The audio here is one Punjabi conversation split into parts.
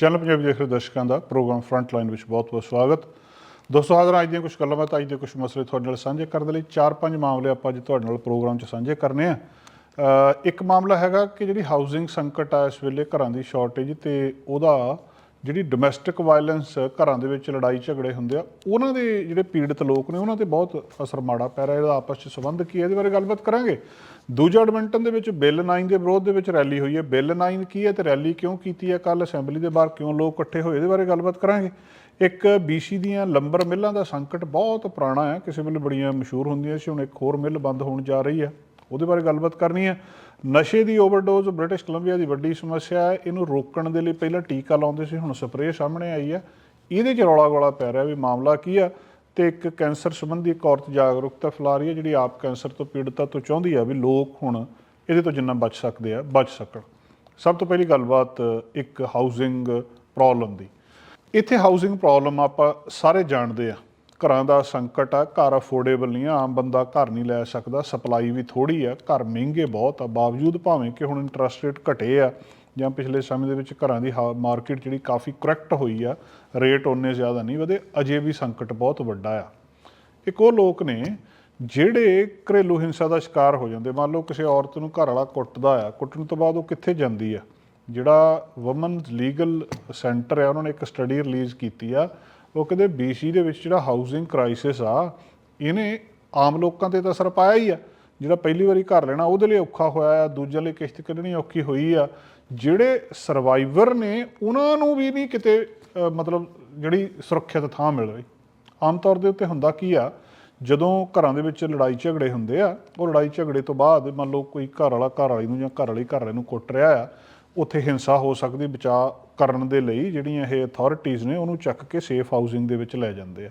ਚੈਨਲ ਪੰਜਾਬੀ ਦੇਖ ਰਹੇ ਦਰਸ਼ਕਾਂ ਦਾ ਪ੍ਰੋਗਰਾਮ ਫਰੰਟ ਲਾਈਨ ਵਿੱਚ ਬਹੁਤ-ਬਹੁਤ ਸਵਾਗਤ। ਦੋਸਤੋ, ਹਾਜ਼ਰ ਅੱਜ ਦੀਆਂ ਕੁਝ ਬਾਤਾਂ, ਅੱਜ ਦੇ ਕੁਝ ਮਸਲੇ ਤੁਹਾਡੇ ਨਾਲ ਸਾਂਝੇ ਕਰਨ ਦੇ ਲਈ। ਚਾਰ ਪੰਜ ਮਾਮਲੇ ਆਪਾਂ ਅੱਜ ਤੁਹਾਡੇ ਨਾਲ ਪ੍ਰੋਗਰਾਮ 'ਚ ਸਾਂਝੇ ਕਰਨੇ ਆ। ਇੱਕ ਮਾਮਲਾ ਹੈਗਾ ਕਿ ਜਿਹੜੀ ਹਾਊਸਿੰਗ ਸੰਕਟ ਆ ਇਸ ਵੇਲੇ ਘਰਾਂ ਦੀ ਸ਼ਾਰਟੇਜ ਤੇ ਉਹਦਾ ਜਿਹੜੀ ਡੋਮੈਸਟਿਕ ਵਾਇਲੈਂਸ ਘਰਾਂ ਦੇ ਵਿੱਚ ਲੜਾਈ ਝਗੜੇ ਹੁੰਦੇ ਆ, ਉਹਨਾਂ ਦੇ ਜਿਹੜੇ ਪੀੜਤ ਲੋਕ ਨੇ, ਉਹਨਾਂ ਤੇ ਬਹੁਤ ਅਸਰ ਮਾੜਾ ਪੈ ਰਿਹਾ, ਇਹਦਾ ਆਪਸ 'ਚ ਸੰਬੰਧ ਕੀ ਹੈ, ਇਹਦੇ ਬਾਰੇ ਗੱਲਬਾਤ ਕਰਾਂਗੇ। ਦੂਜਾ ਐਡਮਿੰਟਨ ਦੇ ਵਿੱਚ ਬਿੱਲ 9 ਦੇ ਵਿਰੋਧ ਦੇ ਵਿੱਚ ਰੈਲੀ ਹੋਈ ਹੈ। ਬਿੱਲ 9 ਕੀ ਹੈ ਤੇ ਰੈਲੀ ਕਿਉਂ ਕੀਤੀ ਹੈ? ਕੱਲ ਅਸੈਂਬਲੀ ਦੇ ਬਾਹਰ ਕਿਉਂ ਲੋਕ ਇਕੱਠੇ ਹੋਏ? ਇਹਦੇ ਬਾਰੇ ਗੱਲਬਾਤ ਕਰਾਂਗੇ। ਇੱਕ BC ਦੀਆਂ ਲੰਬਰ ਮਿੱਲਾਂ ਦਾ ਸੰਕਟ ਬਹੁਤ ਪੁਰਾਣਾ ਹੈ। ਕਿਸੇ ਵੇਲੇ ਬੜੀਆਂ ਮਸ਼ਹੂਰ ਹੁੰਦੀਆਂ ਸੀ, ਹੁਣ ਇੱਕ ਹੋਰ ਮਿੱਲ ਬੰਦ ਹੋਣ ਜਾ ਰਹੀ ਹੈ। ਉਹਦੇ ਬਾਰੇ ਗੱਲਬਾਤ ਕਰਨੀ ਹੈ। ਨਸ਼ੇ ਦੀ ਓਵਰਡੋਜ਼, ਬ੍ਰਿਟਿਸ਼ ਕੋਲੰਬੀਆ ਦੀ ਵੱਡੀ ਸਮੱਸਿਆ ਹੈ। ਇਹਨੂੰ ਰੋਕਣ ਦੇ ਲਈ ਪਹਿਲਾਂ ਟੀਕਾ ਲਾਉਂਦੇ ਸੀ, ਹੁਣ ਸਪਰੇਅ ਸਾਹਮਣੇ ਆਈ ਹੈ। ਇਹਦੇ 'ਚ ਰੌਲਾ ਗੋਲਾ ਪੈ ਰਿਹਾ ਵੀ ਮਾਮਲਾ ਕੀ ਆ ਤੇ ਇੱਕ ਕੈਂਸਰ ਸੰਬੰਧੀ ਇੱਕ ਔਰਤ ਜਾਗਰੂਕਤਾ ਫੈਲਾ ਰਹੀ ਹੈ, ਜਿਹੜੀ ਆਪ ਕੈਂਸਰ ਤੋਂ ਪੀੜਤਾ ਤੋਂ ਚਾਹੁੰਦੀ ਆ ਵੀ ਲੋਕ ਹੁਣ ਇਹਦੇ ਤੋਂ ਜਿੰਨਾ ਬਚ ਸਕਦੇ ਆ, ਬਚ ਸਕਣ। ਸਭ ਤੋਂ ਪਹਿਲੀ ਗੱਲਬਾਤ ਇੱਕ ਹਾਊਸਿੰਗ ਪ੍ਰੋਬਲਮ ਦੀ। ਇੱਥੇ ਹਾਊਸਿੰਗ ਪ੍ਰੋਬਲਮ ਆਪਾਂ ਸਾਰੇ ਜਾਣਦੇ ਆ। ਘਰਾਂ ਦਾ ਸੰਕਟ ਆ, ਘਰ ਅਫੋਰਡੇਬਲ ਨਹੀਂ ਆ, ਆਮ ਬੰਦਾ ਘਰ ਨਹੀਂ ਲੈ ਸਕਦਾ ਸਪਲਾਈ ਵੀ ਥੋੜੀ ਆ, ਘਰ ਮਹਿੰਗੇ ਬਹੁਤ ਆ, ਬਾਵਜੂਦ ਭਾਵੇਂ ਕਿ ਹੁਣ ਇੰਟਰਸਟ ਰੇਟ ਘਟੇ ਆ ਜਾਂ ਪਿਛਲੇ ਸਮੇਂ ਦੇ ਵਿੱਚ ਘਰਾਂ ਦੀ ਮਾਰਕੀਟ ਜਿਹੜੀ ਕਾਫੀ ਕਰੈਕਟ ਹੋਈ ਆ ਰੇਟ ਉਹਨੇ ਜ਼ਿਆਦਾ ਨਹੀਂ ਵਧੇ ਅਜੇ ਵੀ ਸੰਕਟ ਬਹੁਤ ਵੱਡਾ ਆ। ਇੱਕ ਉਹ ਲੋਕ ਨੇ ਜਿਹੜੇ ਘਰੇਲੂ ਹਿੰਸਾ ਦਾ ਸ਼ਿਕਾਰ ਹੋ ਜਾਂਦੇ, ਮੰਨ ਲਓ ਕਿਸੇ ਔਰਤ ਨੂੰ ਘਰ ਵਾਲਾ ਕੁੱਟਦਾ ਆ, ਕੁੱਟਣ ਤੋਂ ਬਾਅਦ ਉਹ ਕਿੱਥੇ ਜਾਂਦੀ ਆ? ਜਿਹੜਾ ਵਮਨ ਲੀਗਲ ਸੈਂਟਰ ਹੈ ਉਹਨਾਂ ਨੇ ਇੱਕ ਸਟੱਡੀ ਰਿਲੀਜ਼ ਕੀਤੀ ਆ, ਉਹ ਕਹਿੰਦੇ BC ਦੇ ਵਿੱਚ ਜਿਹੜਾ ਹਾਊਸਿੰਗ ਕ੍ਰਾਈਸਿਸ ਆ, ਇਹਨੇ ਆਮ ਲੋਕਾਂ ਤੇ ਤਾਂ ਅਸਰ ਪਾਇਆ ਹੀ ਆ। ਜਿਹੜਾ ਪਹਿਲੀ ਵਾਰੀ ਘਰ ਲੈਣਾ, ਉਹਦੇ ਲਈ ਔਖਾ ਹੋਇਆ ਆ, ਦੂਜੇ ਲਈ ਕਿਸ਼ਤ ਕੱਢਣੀ ਔਖੀ ਹੋਈ ਆ। ਜਿਹੜੇ ਸਰਵਾਈਵਰ ਨੇ, ਉਹਨਾਂ ਨੂੰ ਵੀ ਨਹੀਂ ਕਿਤੇ ਮਤਲਬ ਜਿਹੜੀ ਸੁਰੱਖਿਅਤ ਥਾਂ ਮਿਲ ਰਹੀ। ਆਮ ਤੌਰ ਦੇ ਉੱਤੇ ਹੁੰਦਾ ਕੀ ਆ, ਜਦੋਂ ਘਰਾਂ ਦੇ ਵਿੱਚ ਲੜਾਈ ਝਗੜੇ ਹੁੰਦੇ ਆ, ਉਹ ਲੜਾਈ ਝਗੜੇ ਤੋਂ ਬਾਅਦ ਮੰਨ ਲਓ ਕੋਈ ਘਰ ਵਾਲਾ ਘਰ ਵਾਲੀ ਨੂੰ ਜਾਂ ਘਰ ਵਾਲੀ ਘਰ ਵਾਲੇ ਨੂੰ ਕੁੱਟ ਰਿਹਾ ਆ, ਉੱਥੇ ਹਿੰਸਾ ਹੋ ਸਕਦੀ, ਬਚਾਅ ਕਰਨ ਦੇ ਲਈ ਜਿਹੜੀਆਂ ਇਹ ਅਥਾਰਟੀਆਂ ਨੇ, ਉਹਨੂੰ ਚੱਕ ਕੇ ਸੇਫ ਹਾਊਸਿੰਗ ਦੇ ਵਿੱਚ ਲੈ ਜਾਂਦੇ ਆ।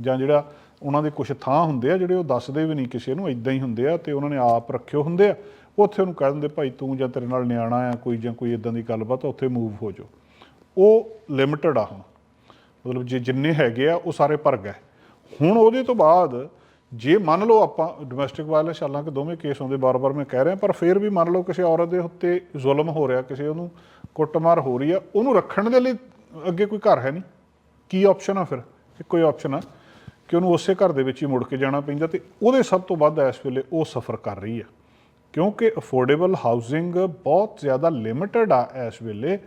ਜਾਂ ਜਿਹੜਾ ਉਹਨਾਂ ਦੇ ਕੁਝ ਥਾਂ ਹੁੰਦੇ ਆ, ਜਿਹੜੇ ਉਹ ਦੱਸਦੇ ਵੀ ਨਹੀਂ ਕਿਸੇ ਨੂੰ ਇਦਾਂ ਹੀ ਹੁੰਦੇ ਆ ਤੇ ਉਹਨਾਂ ਨੇ ਆਪ ਰੱਖਿਓ ਹੁੰਦੇ ਆ। ਉੱਥੇ ਉਹਨੂੰ ਕਹਿ ਦਿੰਦੇ ਭਾਈ ਤੂੰ ਜਾਂ ਤੇਰੇ ਨਾਲ ਨਿਆਣਾ ਆ ਕੋਈ ਜਾਂ ਕੋਈ ਇਦਾਂ ਦੀ ਗੱਲਬਾਤ ਆ, ਉੱਥੇ ਮੂਵ ਹੋ ਜਾਓ। ਉਹ ਲਿਮਟਿਡ ਆ ਹੁਣ। ਮਤਲਬ ਜੇ ਜਿੰਨੇ ਹੈਗੇ ਆ ਉਹ ਸਾਰੇ ਭਰ ਗਏ। ਹੁਣ ਉਹਦੇ ਤੋਂ ਬਾਅਦ ਜੇ ਮੰਨ ਲਓ ਆਪਾਂ ਡੋਮੈਸਟਿਕ ਵਾਇਲੈਂਸ ਹਾਲਾਂਕਿ ਦੋਵੇਂ ਕੇਸ ਆਉਂਦੇ ਬਾਰ-ਬਾਰ ਮੈਂ ਕਹਿ ਰਿਹਾ ਪਰ ਫਿਰ ਵੀ ਮੰਨ ਲਓ ਕਿਸੇ ਔਰਤ ਦੇ ਉੱਤੇ ਜ਼ੁਲਮ ਹੋ ਰਿਹਾ ਕਿਸੇ ਉਹਨੂੰ ਕੁੱਟਮਾਰ ਹੋ ਰਹੀ ਆ ਉਹਨੂੰ ਰੱਖਣ ਦੇ ਲਈ ਅੱਗੇ ਕੋਈ ਘਰ ਹੈ ਨਹੀਂ। ਕੀ ਆਪਸ਼ਨ ਆ ਫਿਰ? ਇੱਕੋ ਹੀ ਆਪਸ਼ਨ ਆ ਕਿ ਉਹਨੂੰ ਉਸੇ ਘਰ ਦੇ ਵਿੱਚ ਹੀ ਮੁੜ ਕੇ ਜਾਣਾ ਪੈਂਦਾ ਤੇ ਉਹਦੇ ਸਭ ਤੋਂ ਵੱਧ ਇਸ ਵੇਲੇ ਉਹ ਸਫਰ ਕਰ ਰਹੀ ਆ। ਕਿਉਂਕਿ ਅਫੋਰਡੇਬਲ ਹਾਊਸਿੰਗ ਬਹੁਤ ਜ਼ਿਆਦਾ ਲਿਮਟਿਡ ਆ ਇਸ ਵੇਲੇ,